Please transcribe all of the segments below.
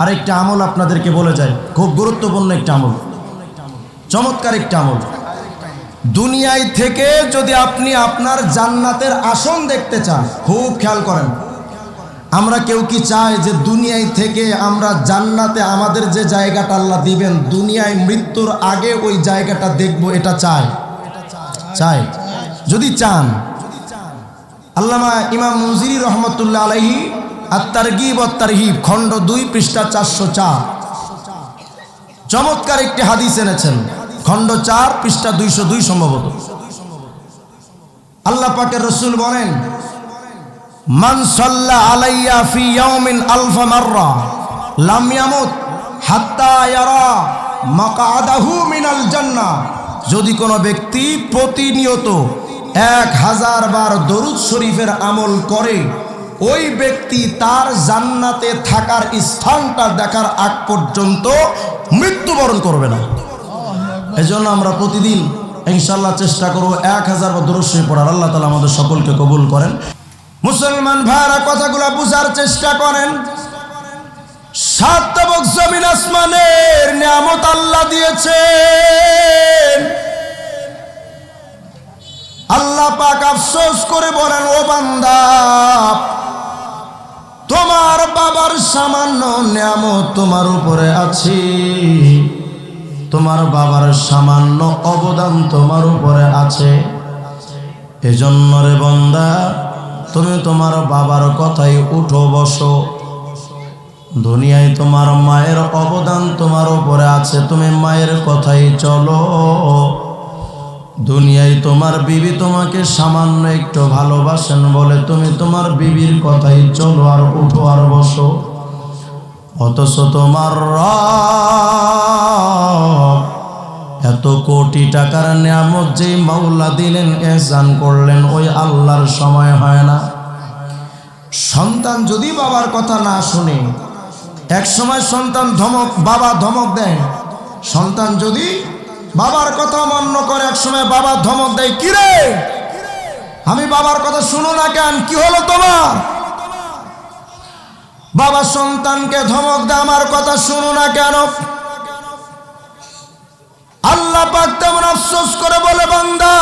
আরেকটা আমল আপনাদেরকে বলে যায়। খুব গুরুত্বপূর্ণ একটা আমল। চমৎকার একটা আমল। দুনিয়ায় থেকে যদি আপনি আপনার জান্নাতের আসন দেখতে চান, খুব খেয়াল করেন। আমরা কেউ কি চাই যে দুনিয়ায় থেকে আমরা জান্নাতে আমাদের যে জায়গাটা আল্লাহ দিবেন, দুনিয়ায় মৃত্যুর আগে ওই জায়গাটা দেখব, এটা চাই। চাই। যদি চান। আল্লামা ইমাম মুজিরি রহমতুল্লাহ আলহি আত্মারগিব আত্মারহিব খণ্ড দুই পৃষ্ঠা চারশো চার। চমৎকার একটি হাদিস এনেছেন, খণ্ড চার পৃষ্ঠা দুইশো দুই সম্ভবত। আল্লাহ পাকের রসুল বলেন মানসল্লা আলাইয়া ফি ইয়াউমিন আলফা মাররা, লাম ইয়ামুত হাত্তা মিনাল জান্নাহ যদি কোনো ব্যক্তি প্রতিনিয়ত এক হাজার বার দরুদ শরীফের আমল করে ওই ব্যক্তি তার জান্নাতে থাকার স্থানটা দেখার আগ পর্যন্ত মৃত্যুবরণ করবে না। এজন্য আমরা প্রতিদিন ইনশাল্লাহ চেষ্টা করব এক হাজার বা দরুদ পড়ার। আল্লাহ তালা আমাদের সকলকে কবুল করেন। মুসলমান ভাইরা কথাগুলো বুঝার চেষ্টা করেন। সাত তবক জমিন আসমানের নিয়ামত আল্লাহ দিয়েছেন। আল্লাহ পাক আফসোস করে বলেন, ও বান্দা তোমার বাবার সামান্য নিয়ামত তোমার উপরে আছে। তোমার বাবার সামান্য অবদান তোমার উপরে আছে। এজন্য রে বন্দা, তুমি তোমার বাবার কথাই উঠো, বসো। দুনিয়ায় তোমার মায়ের অবদান তোমার উপরে আছে। তুমি মায়ের কথাই চলো। দুনিয়ায় তোমার বিবি তোমাকে সামান্য একটু ভালোবাসেন বলে তুমি তোমার বিবির কথাই চলো আর উঠো আর বসো। অথচ তোমার এত কোটি টাকার নিয়ামত যে মাওলা দিলেন, এহসান করলেন, ওই আল্লাহর সময় হয় না। সন্তান যদি বাবার কথা না শুনে এক সময় সন্তান ধমক, বাবা ধমক দেয়। সন্তান যদি বাবার কথা মান্য করে এক সময় বাবা ধমক দেয় কিরে আমি বাবার কথা শুনো না কেন? কি হলো তোমার? বাবা সন্তানকে ধমক দেয়, আমার কথা শুনো না কেন? আল্লাহ পাক তেমন আফসোস করে বলে, বান্দা,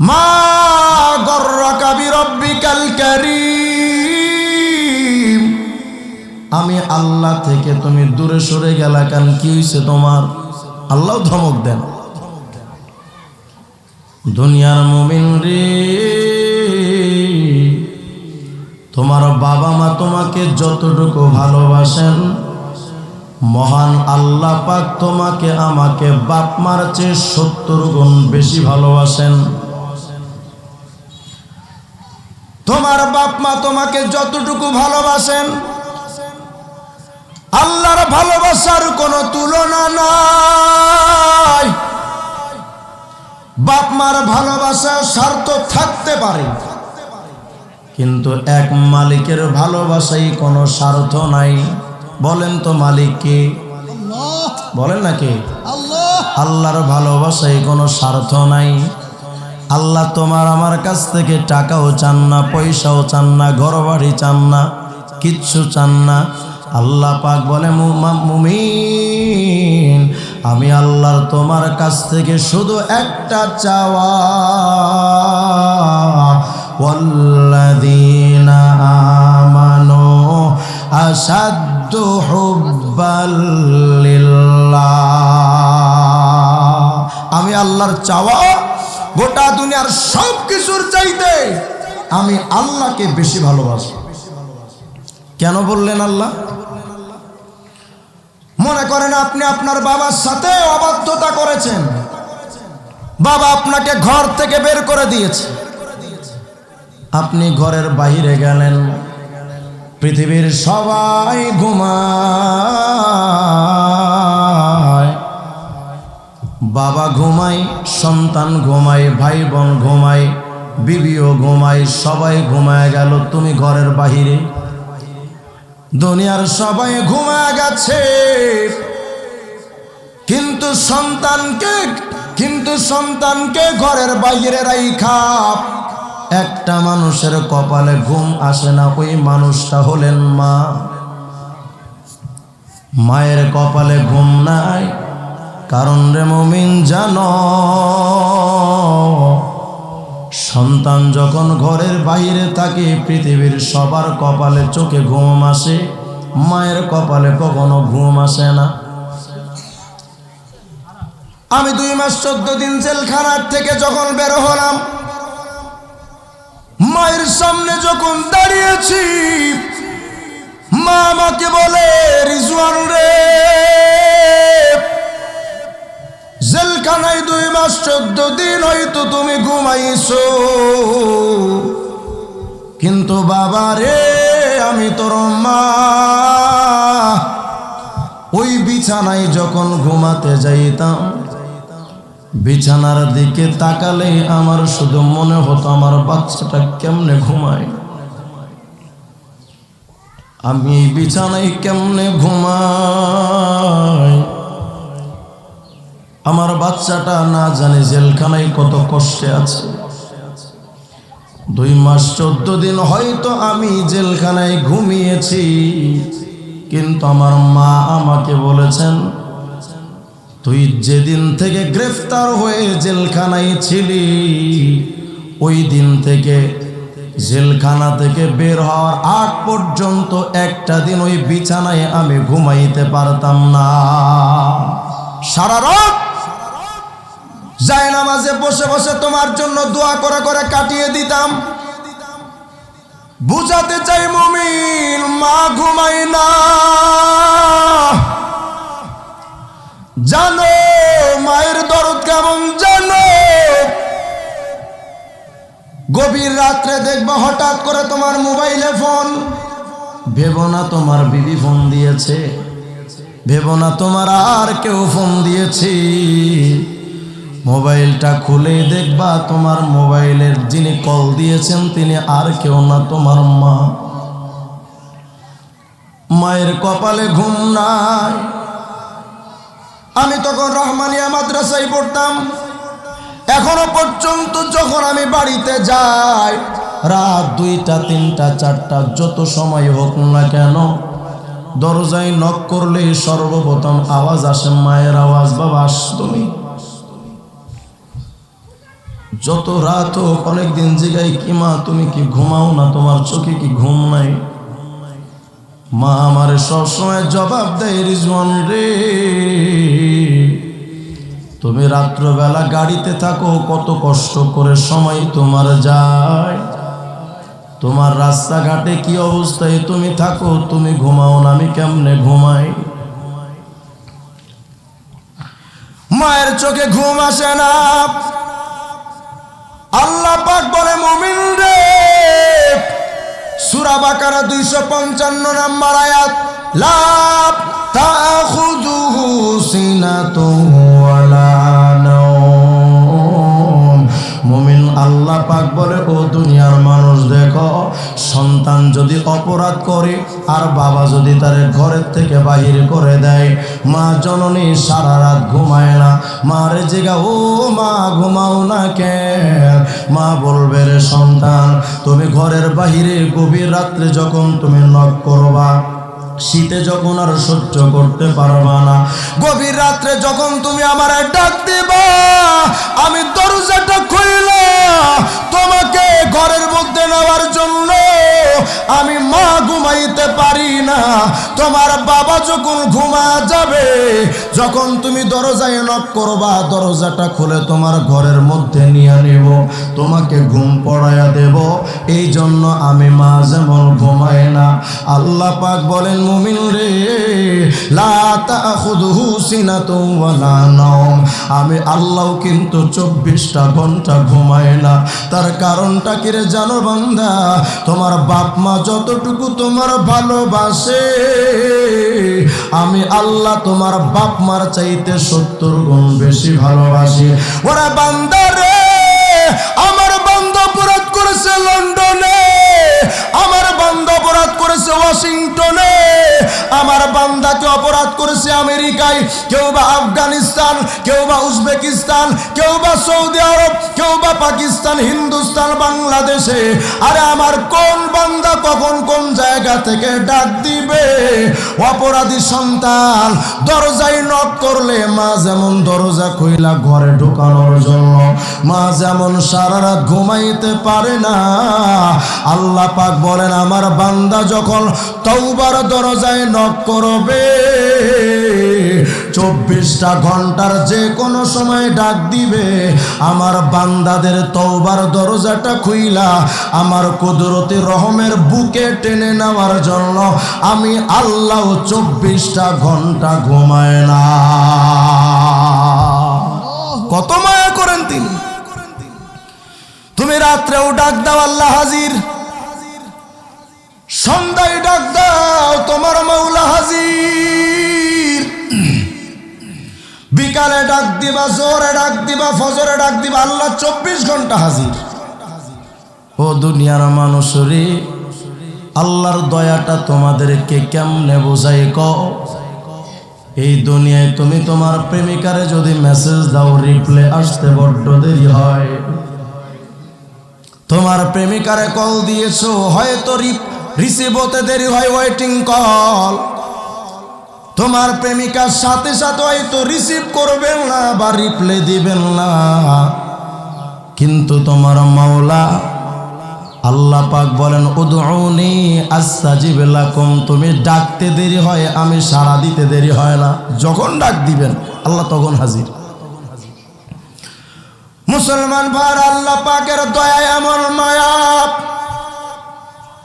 মা গর্রাকা বিরব্বিকাল কারীম। আমি আল্লাহ থেকে তুমি দূরে সরে গেলা কেন কি হয়েছে তোমার? আল্লাহ ধমক দেন। দুনিয়ার মুমিন রে, তোমার বাবা মা তোমাকে যতটুকু ভালোবাসেন, মহান আল্লাহ পাক তোমাকে আমাকে বাপ মার চেয়ে সত্তর গুণ বেশি ভালোবাসেন। তোমার বাপ মা তোমাকে যতটুকু ভালোবাসেন আল্লাহর ভালোবাসার কোনো তুলনা নাই। বাপ মার ভালোবাসা স্বার্থ থাকতে পারে। কিন্তু এক মালিকের ভালোবাসাই কোনো স্বার্থ নাই। বলেন তো মালিক কে? বলেন না কে? আল্লাহর ভালোবাসায় কোনো স্বার্থ নাই। আল্লাহ তোমার আমার কাছ থেকে টাকাও চান না, পয়সাও চান না ঘর বাড়ি চান না, কিচ্ছু চান না। আল্লাহ পাক বলে মুমা- মুমিন আমি আল্লাহর তোমার কাছ থেকে শুধু একটা চাওয়া والذين آمنوا أشد حبا لله আমি আল্লাহর চাওয়া গোটা দুনিয়ার সব কিছুর চাইতে আমি আল্লাহকে বেশি ভালোবাসি কেন বললেন আল্লাহ মনে করেন আপনি আপনার বাবার সাথে অবাধ্যতা করেছেন। বাবা আপনাকে ঘর থেকে বের করে দিয়েছে। আপনি ঘরের বাইরে গেলেন। পৃথিবীর সবাই ঘুমায়। বাবা ঘুমায়, সন্তান ঘুমায় ভাই বোন ঘুমায়, বিবিও ঘুমায়, সবাই ঘুমায় গেল। তুমি ঘরের বাহিরে। দুনিয়ার সবাই ঘুমা গেছে। কিন্তু সন্তানকে কিন্তু সন্তানকে ঘরের বাইরে রাইখা, একটা মানুষের কপালে ঘুম আসে না, ওই মানুষটা হলেন মা। মায়ের কপালে ঘুম নাই, কারণ রে মমিন জানো সন্তান যখন ঘরের বাইরে থাকে, পৃথিবীর সবার কপালে চোখে ঘুম আসে, মায়ের কপালে কখনো ঘুম আসে না। আমি দুই মাস চোদ্দ দিন জেলখানার থেকে যখন বের হলাম, মায়ের সামনে যখন দাঁড়িয়েছি, মা আমাকে বলে, রিজওয়ান রে চোদ্দ দিন হয়তো তুমি ঘুমাইছো। কিন্তু বাবা রে, আমি তোর মা। ওই বিছানায় যখন ঘুমাতে যাইতাম, বিছানার দিকে তাকালে আমার শুধু মনে হতো আমার বাচ্চাটা কেমনে ঘুমায়। আমি বিছানায় কেমনে ঘুমাই? আমার বাচ্চাটা না জানে জেলখানায় কত কষ্টে আছে। দুই মাস চোদ্দ দিন হয়তো আমি জেলখানায় ঘুমিয়েছি, কিন্তু আমার মা আমাকে বলেছেন, তুই যেদিন থেকে গ্রেফতার হয়ে জেলখানায় ছিলি, ওই দিন থেকে জেলখানা থেকে বের হওয়ার আগ পর্যন্ত একটা দিন ওই বিছানায় আমি ঘুমাইতে পারতাম না। সারা রাত যায় নামাজে, বসে বসে তোমার জন্য দোয়া করে করে কাটিয়ে দিতাম। বুঝাতে চাই মমিন, মা ঘুমাই না। জানো, মায়ের দরদ কেমন জানো? গভীর রাত্রে দেখবা হঠাৎ করে তোমার মোবাইলে ফোন। ভেবো না তোমার বিবি ফোন দিয়েছে। ভেবো না তোমার আর কেউ ফোন দিয়েছে। মোবাইলটা খুলে দেখবা তোমার মোবাইলের যিনি কল দিয়েছেন তিনি আর কেউ না তোমার মা। মায়ের কপালে ঘুম নাই। আমি তখন রহমানিয়া মাদ্রাসায় পড়তাম। এখনও পর্যন্ত যখন আমি বাড়িতে যাই, রাত দুইটা, তিনটা, চারটা, যত সময় হোক না কেন, দরজায় নক করলে সর্বপ্রথম আওয়াজ আসে, মায়ের আওয়াজ বাবা আস তুমি? যত রাত হোক, অনেকদিন জিগাই কি মা, তুমি কি ঘুমাও না? তোমার চোখে কি ঘুম নাই? মা আমার সবসময় জবাব দেয়, রিজওয়ান রে, তুমি রাত্রবেলা গাড়িতে থাকো, কত কষ্ট করে সময় তোমার যায়। তোমার রাস্তাঘাটে কি অবস্থায় তুমি থাকো, তুমি ঘুমাও না, আমি কেমনে ঘুমাই? মায়ের চোখে ঘুম আসে না। আল্লাহ পাক বলে, মুমিন রে। সুরা বাকারা দুইশো পঞ্চান্ন নাম্বার আয়াত লাভ তাখুযুহু সিনাতুন ওয়ালা নাওম। মুমিন আল্লাহ পাক বলে সন্তান যদি অপরাধ করে, আর বাবা যদি তার ঘরের থেকে বাহির করে দেয়, মা জননী সারা রাত ঘুমায় না। মারে জেগা ও মা, ঘুমাও না কেন? মা বলবে, রে সন্তান, তুমি ঘরের বাহিরে গভীর রাত্রে যখন তুমি নক করবা শীতে যখন আর সহ্য করতে পারবা না, গভীর রাত্রে যখন তুমি আমার ডাক দিবা, আমি দরজাটা খুলল তোমাকে ঘরের মধ্যে নেওয়ার জন্য আমি মা ঘুমাইতে পারি না। তোমার বাবা যখন ঘুমা যাবে, যখন তুমি দরজায় নক করবা, দরজাটা খুলে তোমার ঘরের মধ্যে নিয়ে নেব, তোমাকে ঘুম পড়াইয়া দেব। এই জন্য আমি মা যেমন ঘুমাই না, আল্লাহ পাক বলেন মুমিন রে আমি আল্লাহ কিন্তু চব্বিশটা ঘণ্টা ঘুমাই না। তার কারণটা কি রে জানো বান্দা? তোমার বাপ মা যতটুকু তোমার ভালোবাসে, আমি আল্লাহ তোমার বাপ মার চাইতে সত্তর গুণ বেশি ভালোবাসি। ওরা বান্দা রে, আমার বান্ধ অপরাধ করেছে লন্ডনে। বান্ধ করেছে ওয়াশিংটনে আমার বান্দা জাতি অপরাধ করেছে আমেরিকায়। কেউ বা আফগানিস্তান, কেউ বা উজবেকিস্তান, কেউ বা সৌদি আরব, কেউ বা পাকিস্তান, হিন্দুস্তান, বাংলাদেশে। আরে আমার কোন বান্দা কখন কোন জায়গা থেকে ডাক দিবে? অপরাধী সন্তান, দরজায় নক করলে মা যেমন দরজা খুইলা ঘরে ঢোকানোর জন্য, মা যেমন সারা রাত ঘুমাইতে পারে না। আল্লাহ পাক বলেন, আমার বান্দা যখন তৌবার দরজায় নক করবে চব্বিশটা ঘণ্টার যে কোনো সময় ডাক দিবে। আমার বান্দাদের তৌবার দরজাটা খুইলা, আমার কুদরতি রহমের বুকে টেনে নেওয়ার জন্য আমি আল্লাহ চব্বিশটা ঘণ্টা ঘুমায় না। কত মায়া করেন তিনি। তুমি রাত্রেও ডাক দাও আল্লাহ হাজির। সন্ধ্যায় ডাক দাও তোমার মৌলা হাজির। বিকালে ডাক দিবা, জোরে ডাক দিবা, ফজরে ডাক দিবা, আল্লাহ চব্বিশ ঘণ্টা হাজির। ও দুনিয়ার মানুষ রে আল্লাহর দয়াটা তোমাদেরকে কেমনে বোঝাই ক? এই দুনিয়ায় তুমি তোমার প্রেমিকারে যদি মেসেজ দাও রিপ্লে আসতে বড্ড দেরি হয়। তোমার প্রেমিকারে কল দিয়েছ, হয়তো রিসিভ হতে দেরি হয় ওয়েটিং কল তোমার প্রেমিকার সাথে সাথে হয়তো রিসিভ করবেন না বা রিপ্লে দিবেন না। কিন্তু তোমার মাওলা, আল্লাহ পাক বলেন, উদউনি আস্তাজিব লাকুম। তুমি ডাকতে দেরি হয়, আমি সাড়া দিতে দেরি হয় না। যখন ডাক দিবেন, আল্লাহ তখন হাজির। মুসলমান ভার আল্লাহ পাকের দয়া এমন মায়া।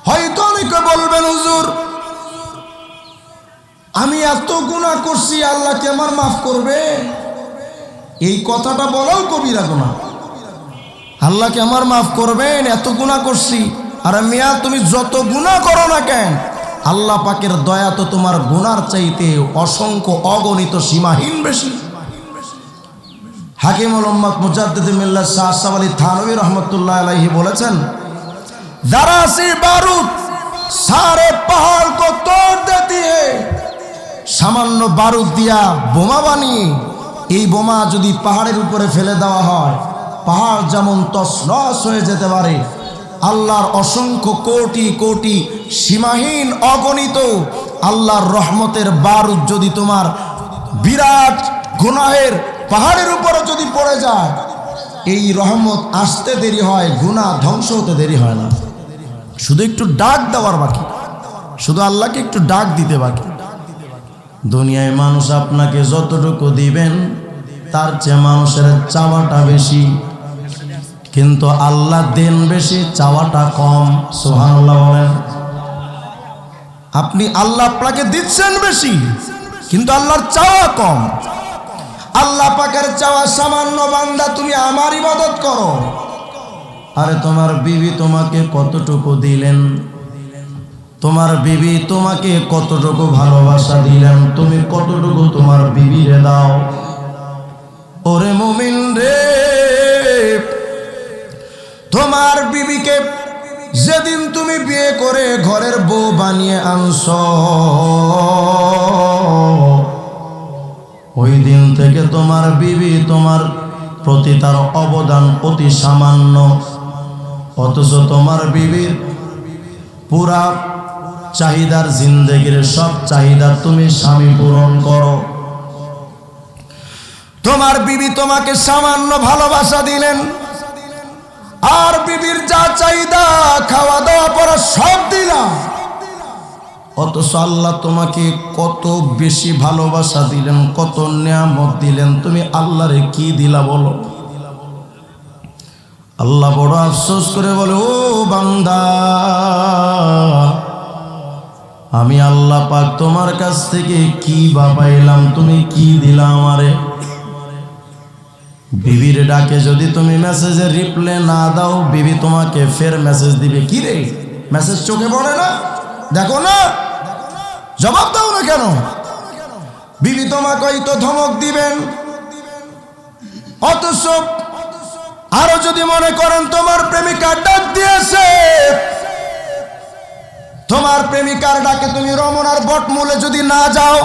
হয়তো অনেকে বলবেন, হুজুর আমি এত গুণা করছি আল্লাহকে আমার মাফ করবে? এই কথাটা বলাও কবিরা গুণা আল্লাহকে আমার মাফ করবেন? এত গুণা করছি। আর মিয়া, তুমি যত গুণা করো না কেন, আল্লাহ পাকের দয়া তো তোমার গুনার চাইতে অসংখ্য অগণিত সীমাহীন বেশি। হাকিমুল উম্মত মুজাদ্দিদ মিল্লাত শাহ আশরাফ আলী থানভী রহমতুল্লাহ আলাইহি বলেছেন, দারাসি বারুদ সারে পাহাড় কো তোড় দেতি সামান্য বারুদ দিয়া বোমা বানিয়ে এই বোমা যদি পাহাড়ের উপরে ফেলে দেওয়া হয়, পাহাড় যেমন তসনস হয়ে যেতে পারে। আল্লাহর অসংখ্য কোটি কোটি সীমাহীন অগণিত আল্লাহর রহমতের বারুদ যদি তোমার বিরাট গুনাহের পাহাড়ের উপরে যদি পড়ে যায়, এই রহমত আসতে দেরি হয়, গুনাহ ধ্বংস হতে দেরি হয় না। শুধু একটু ডাক দেওয়ার বাকি। শুধু আল্লাহকে একটু ডাক দিতে বাকি। দুনিয়ায় মানুষ আপনাকে যতটুকু দিবেন, তার চেয়ে মানুষের চাওয়াটা বেশি। কিন্তু আল্লাহ দেন বেশি, চাওয়াটা কম। সোহানুল্লাহ বলেন। আপনি আল্লাহ আপনাকে দিচ্ছেন বেশি, কিন্তু আল্লাহর চাওয়া কম। আল্লাহ পাকের চাওয়া সামান্য বান্দা, তুমি আমারই মদত করো। আরে তোমার বিবি তোমাকে কতটুকু দিলেন? তোমার বিবি তোমাকে কতটুকু ভালোবাসা দিলেন? তুমি কতটুকু তোমার বিবি বিবিরে দাও? ওরে মুমিন রে, তোমার বিবিকে যেদিন তুমি বিয়ে করে ঘরের বউ বানিয়ে আনছ, ওই দিন থেকে তোমার বিবি তোমার প্রতি তার অবদান অতি সামান্য। অথচ তোমার বিবির পুরা চাহিদার জিন্দগির সব চাহিদা তুমি স্বামী পূরণ করো। তোমার বিবি তোমাকে সামান্য ভালোবাসা দিলেন। আর বিবির যা চাহিদা খাওয়া দাওয়া পড়া সব দিলাম। অথচ আল্লাহ তোমাকে কত বেশি ভালোবাসা দিলেন, কত নিয়ামত দিলেন। তুমি আল্লাহরে কি দিলা বলো? আল্লাহ বড় আফসোস করে বলে, ও বান্দা আমি আল্লাহ পাক তোমার কাছ থেকে কি বা তুমি কি দিলা আমারে? বিবির ডাকে যদি তুমি মেসেজের রিপ্লে না দাও, বিবি তোমাকে ফের মেসেজ দিবে। কি রে? মেসেজ চোখে পড়ে না? দেখো না? জবাব দাও না কেন? বিবি তোমাকে তো ধমক দিবেন। অথচ আরও যদি মনে করেন তোমার প্রেমিকা ডাক দিয়েছে তোমার প্রেমিকার ডাকে তুমি রমনার বটমূলে যদি না যাও,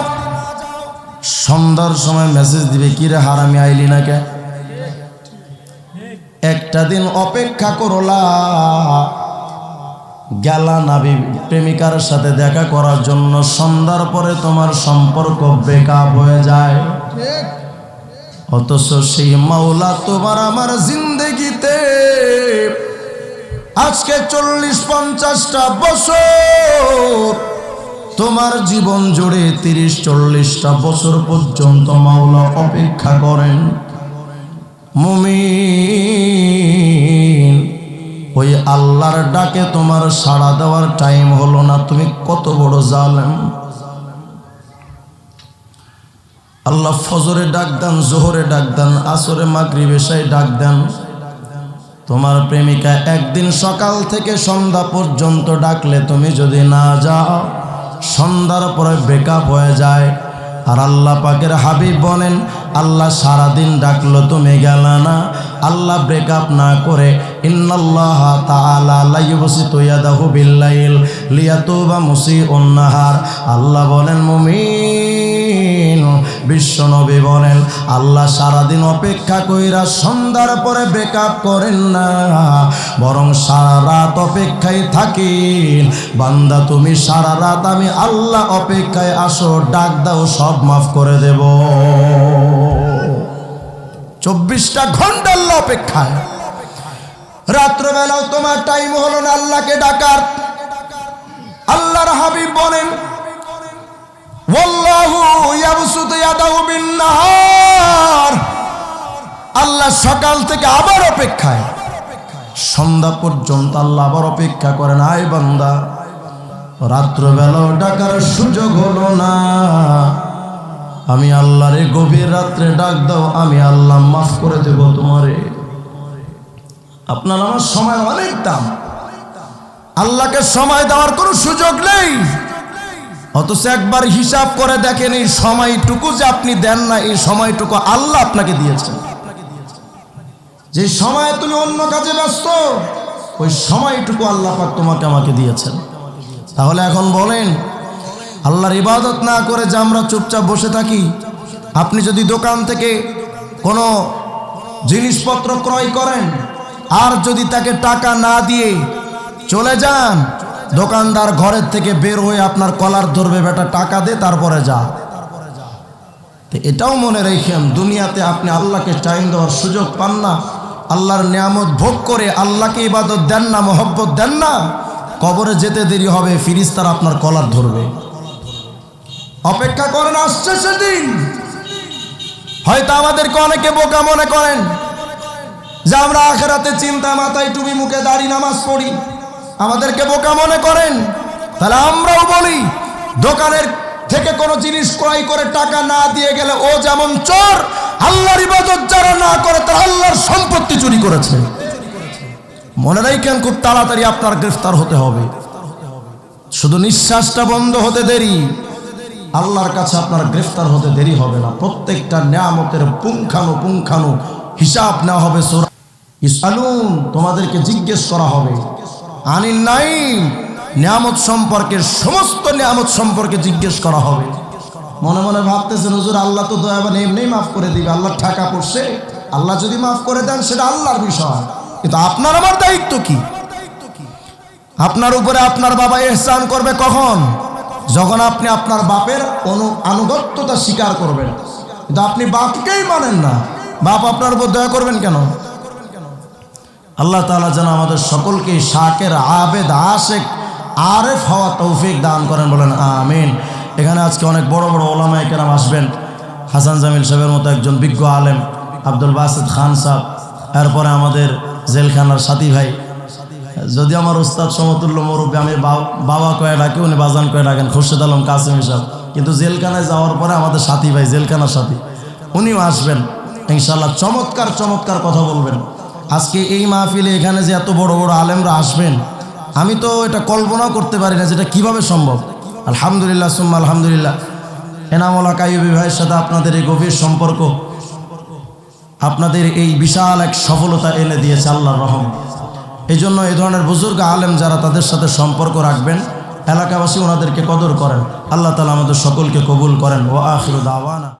সন্ধ্যার সময় মেসেজ দিবে, কি রে হারামি, আইলি না কে? একটা দিন অপেক্ষা করলা, গেলা নাবি প্রেমিকার সাথে দেখা করার জন্য, সন্ধ্যার পরে তোমার সম্পর্ক বেকআপ হয়ে যায়। অথচ সেই মাওলা তোমার আমার জিন্দগিতে আজকে চল্লিশ পঞ্চাশটা বছর। তোমার জীবন জুড়ে তিরিশ, চল্লিশটা বছর পর্যন্ত মাওলা অপেক্ষা করেন। মুমিন, ওই আল্লাহর ডাকে তোমার সাড়া দেওয়ার টাইম হলো না, তুমি কত বড় জালেম। আল্লাহ ফজরে ডাক দেন, জোহরে ডাক দেন, আসরে মাগরিবেশায় ডাক দেন। তোমার প্রেমিকা একদিন সকাল থেকে সন্ধ্যা পর্যন্ত ডাকলে তুমি যদি না যাও, সন্ধ্যার পরে বেকআপ হয়ে যায়। আর আল্লাহ পাকের হাবিব বলেন, আল্লাহ সারাদিন ডাকলো, তুমি গেল না। আল্লাহ ব্রেকআপ না করে, ইন্নাল্লাহ তাআলা লা ইউবসিতু ইয়াদাহু বিল্লাইল লিয়াতুবা মুসিউন নাহার। আল্লাহ বলেন, মুমিন। বিশ্বনবী বলেন, আল্লাহ সারাদিন অপেক্ষা কইরা সন্ধ্যার পরে ব্রেকআপ করেন না, বরং সারা রাত অপেক্ষায় থাকেন। বান্দা, তুমি সারা রাত আমি আল্লাহ অপেক্ষায় আসো, ডাক দাও, সব মাফ করে দেব। চব্বিশটা ঘণ্টা আল্লাহ অপেক্ষায়। রাত্রবেলাও তোমার টাইম হলো না আল্লাহকে ডাকার। আল্লাহর হাবিব বলেন আল্লাহ সকাল থেকে আবার অপেক্ষায়। সন্ধ্যা পর্যন্ত আল্লাহ আবার অপেক্ষা করেন, আয় বান্দা, রাত্রবেলাও ডাকার সুযোগ হলো না। আমি আল্লাহরে গভীর রাত্রে ডাক দাও, আমি আল্লাহ মাফ করে দেব তোমারে। আপনার আমার সময় অনেক দাম। আল্লাহকে সময় দেওয়ার কোনো সুযোগ নেই। অথচ একবার হিসাব করে দেখেন, এই সময়টুকু যে আপনি দেন না, এই সময়টুকু আল্লাহ আপনাকে দিয়েছেন। যে সময় তুমি অন্য কাজে ব্যস্ত, ওই সময়টুকু আল্লাহ তোমাকে আমাকে দিয়েছেন। তাহলে এখন বলেন আল্লাহর ইবাদত না করে যে আমরা চুপচাপ বসে থাকি। আপনি যদি দোকান থেকে কোনো জিনিসপত্র ক্রয় করেন, আর যদি তাকে টাকা না দিয়ে চলে যান, দোকানদার ঘরের থেকে বের হয়ে আপনার কলার ধরবে, বেটা, টাকা দে, তারপরে যা। এটাও মনে রেখেন, দুনিয়াতে আপনি আল্লাহকে টাইম দেওয়ার সুযোগ পান না। আল্লাহর নিয়ামত ভোগ করে আল্লাহকে ইবাদত দেন না, মোহব্বত দেন না, কবরে যেতে দেরি হবে, ফিরিস্তার আপনার কলার ধরবে। অপেক্ষা করেন, আসছে সেদিন। হয়তো আমাদেরকে অনেকে বোকা মনে করেন যে আমরা আখেরাতে চিন্তা মাথায় টুপি মুখে দাড়ি নামাজ পড়ি। আমাদেরকে বোকা মনে করেন? তাহলে আমরাও বলি, দোকানের থেকে কোনো জিনিস ক্রয় করে টাকা না দিয়ে গেলে ও যেমন চোর, আল্লাহর ইবাদত যারা না করে তারা আল্লাহর সম্পত্তি চুরি করেছে। মনে রাখেন, খুব তাড়াতাড়ি আপনার গ্রেফতার হতে হবে। শুধু নিঃশ্বাসটা বন্ধ হতে দেরি। আল্লাহর কাছে আপনার গ্রেফতার হতে দেরি হবে না। প্রত্যেকটা নিয়ামতের পুঙ্খানু পুঙ্খানু হিসাব নেওয়া হবে সোরা ইসালুন তোমাদেরকে জিজ্ঞেস করা হবে, আনিন নাই নিয়ামত সম্পর্কে, সমস্ত নিয়ামত সম্পর্কে জিজ্ঞেস করা হবে। মনে মনে ভাবতেছেন, হুজুর, আল্লাহ তো দয়াবান এমনি মাফ করে দিবে। আল্লাহ ঠাকা পড়ছে। আল্লাহ যদি মাফ করে দেন, সেটা আল্লাহর বিষয়। কিন্তু আপনার আমার দায়িত্ব কি? আপনার উপরে আপনার বাবা এহসান করবে কখন? যখন আপনি আপনার বাপের অনু আনুগত্যতা স্বীকার করবেন, কিন্তু আপনি বাপকেই মানেন না। বাপ আপনার উপর দয়া করবেন কেন? আল্লাহ তালা যেন আমাদের সকলকে শাকের আবেদ, আশেক, আরেফ হওয়া তৌফিক দান করেন, বলেন আমিন। এখানে আজকে অনেক বড় বড় ওলামায় কেরাম আসবেন। হাসান জামিল সাহেবের মতো একজন বিজ্ঞ আলেম, আব্দুল বাসিদ খান সাহ এরপরে আমাদের জেলখানার সাথী ভাই যদি আমার উস্তাদ সমতুল্য মুরব্বী, আমি বাবা কয়ে ডাকি, উনি বাজান কয়ে ডাকেন, খুরশেদ আলম কাসিম সাহেব কিন্তু জেলখানায় যাওয়ার পরে আমাদের সাথী ভাই, জেলখানার সাথী, উনিও আসবেন। ইনশাল্লাহ চমৎকার চমৎকার কথা বলবেন। আজকে এই মাহফিলে এখানে যে এত বড় বড় আলেমরা আসবেন, আমি তো এটা কল্পনাও করতে পারি না যেটা কীভাবে সম্ভব। আলহামদুলিল্লাহ, সুম্মা আলহামদুলিল্লাহ। এনামলা কাইবি ভাইয়ের সাথে আপনাদের এই গভীর সম্পর্ক, আপনাদের এই বিশাল এক সফলতা এনে দিয়েছে আল্লাহর রহম এই জন্য এই ধরনের বুজুর্গ আলেম যারা তাদের সাথে সম্পর্ক রাখবেন, এলাকাবাসী ওনাদেরকে কদর করেন। আল্লাহ তালা আমাদের সকলকে কবুল করেন। ও আখির দাওয়ানা।